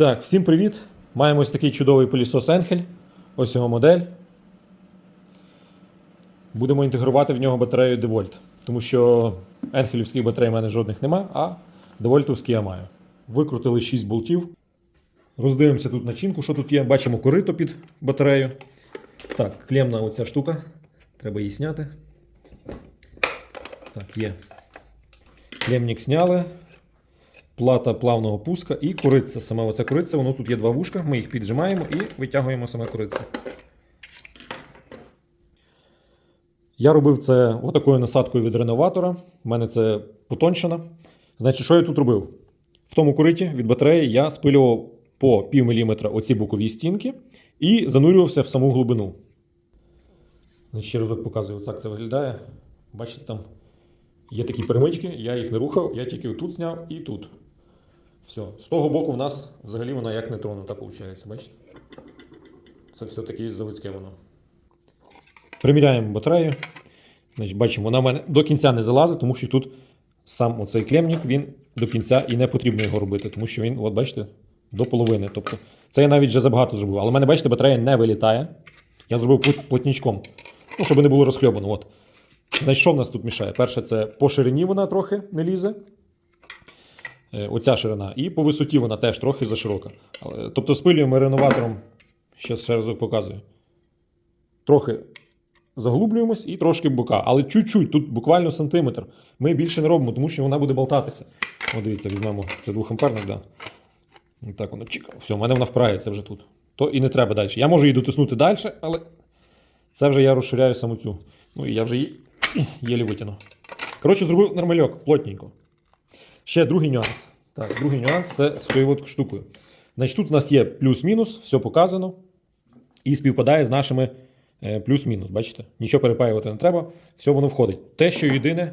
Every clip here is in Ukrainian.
Так, всім привіт! Маємо ось такий чудовий пилісос Енхель. Ось його модель. Будемо інтегрувати в нього батарею DeWalt, тому що енхелівських батарей в мене жодних нема, а девольтовські я маю. Викрутили 6 болтів. Роздивимося тут начинку, що тут є. Бачимо корито під батарею. Так, клемна оця штука. Треба її зняти. Так, є. Клемник зняли плата плавного пуска і кориця. Саме оця кориця, воно тут є два вушка, ми їх піджимаємо і витягуємо саме кориця. Я робив це отакою насадкою від реноватора. У мене це потончена. Значить, що я тут робив? В тому кориті від батареї я спилював по пів міліметра оці бокові стінки і занурювався в саму глибину. Ще разок показую, так це виглядає. Бачите, там є такі перемички, я їх не рухав, я тільки тут зняв і тут. Все. З того боку в нас взагалі вона як не тронута, виходить, бачите? Це все таки заводське воно. Приміряємо батарею. Значить, бачимо, вона в мене до кінця не залазить, тому що тут сам оцей клемник, він до кінця і не потрібно його робити, тому що він, от бачите, до половини. Тобто, це я навіть вже забагато зробив. Але в мене, бачите, батарея не вилітає. Я зробив плот- плотничком, ну, щоб не було розхльобано. От. Значить, що в нас тут мішає? Перше, це по ширині вона трохи не лізе. Е, Оця ширина. І по висоті вона теж трохи заширока. Тобто спилюємо реноватором, ще разок показую. Трохи заглублюємось і трошки бока. Але чуть-чуть, тут буквально сантиметр. Ми більше не робимо, тому що вона буде болтатися. О, дивіться, візьмемо. Це двохамперник, да. І так воно чіка. Все, в мене вона впирається вже тут. То і не треба далі. Я можу її дотиснути далі, але це вже я розширяю саму цю. Ну і я вже її єлі витягну. Коротше, зробив нормальок, плотненько. Ще другий нюанс. Так, другий нюанс це з цією штукою. Значить, тут у нас є плюс-мінус, все показано. І співпадає з нашими е, плюс-мінус. Бачите? Нічого перепаювати не треба, все воно входить. Те, що єдине,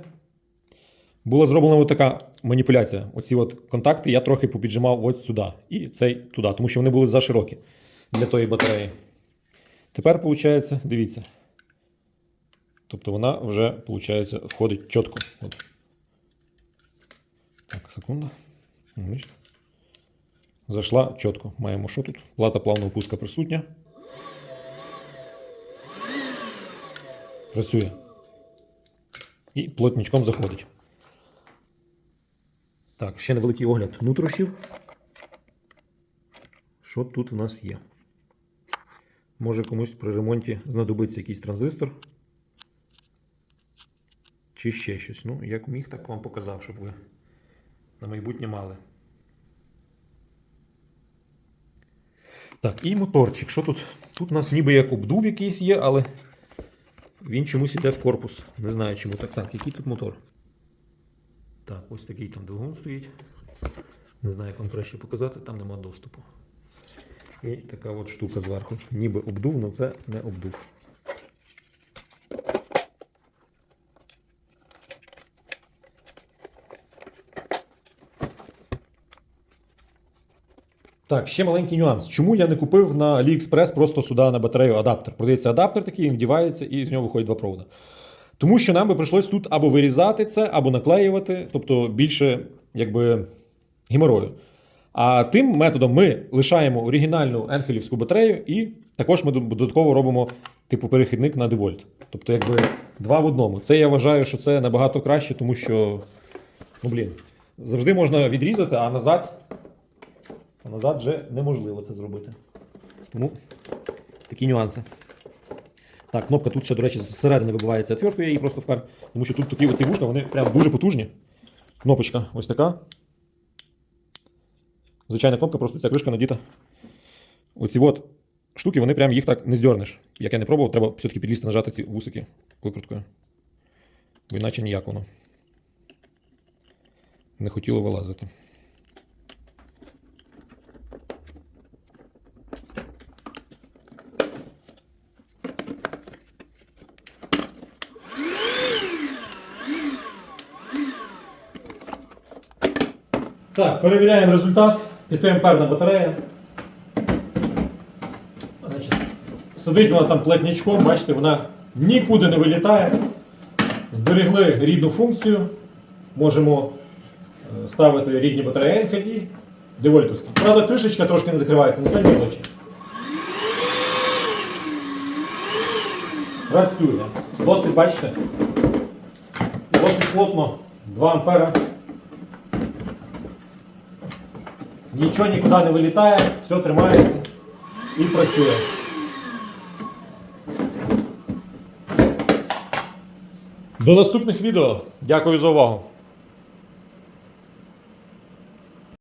була зроблена от така маніпуляція. Оці от контакти я трохи попіджимав от сюди і цей туди, тому що вони були заширокі для тої батареї. Тепер, виходить, дивіться. Тобто вона вже, виходить, входить чітко. От. Так, секунду. Ну, Зайшла чітко. Маємо що тут? Плата плавного пуска присутня. Працює. І плотничком заходить. Так, ще невеликий огляд нутрощів. Що тут в нас є? Може комусь при ремонті знадобиться якийсь транзистор. Чи ще щось. Ну, як міг, так вам показав, щоб ви на майбутнє мали. Так, і моторчик. Що тут? Тут у нас ніби як обдув якийсь є, але він чомусь іде в корпус. Не знаю чому. Так, так, який тут мотор? Так, ось такий там двигун стоїть. Не знаю, як вам краще показати, там нема доступу. І така от штука зверху. Ніби обдув, але це не обдув. Так, ще маленький нюанс. Чому я не купив на AliExpress просто сюди на батарею адаптер? Продається адаптер такий, він вдівається і з нього виходить два провода. Тому що нам би прийшлось тут або вирізати це, або наклеювати, тобто більше якби геморою. А тим методом ми лишаємо оригінальну енхелівську батарею, і також ми додатково робимо типу перехідник на девольт. Тобто, якби два в одному. Це я вважаю, що це набагато краще, тому що, ну блін, завжди можна відрізати, а назад а назад вже неможливо це зробити. Тому такі нюанси. Так, кнопка тут ще, до речі, зсередини вибивається отвертку, я її просто впер. Тому що тут такі оці вушка, вони прям дуже потужні. Кнопочка ось така. Звичайна кнопка, просто ця кришка надіта. Оці от штуки, вони прям їх так не здернеш. Як я не пробував, треба все-таки підлізти нажати ці вусики викруткою. Бо іначе ніяк воно. Не хотіло вилазити. Так, перевіряємо результат. 5 амперна батарея. Значить, сидить вона там плетнячком, бачите, вона нікуди не вилітає. Зберегли рідну функцію. Можемо е, ставити рідні батареї Енхель і Девольтовський. Правда, кришечка трошки не закривається, але це не мілочі. Працює. Досить, бачите, досить плотно. 2 ампера. Нічого нікуди не вилітає, все тримається і працює. До наступних відео. Дякую за увагу.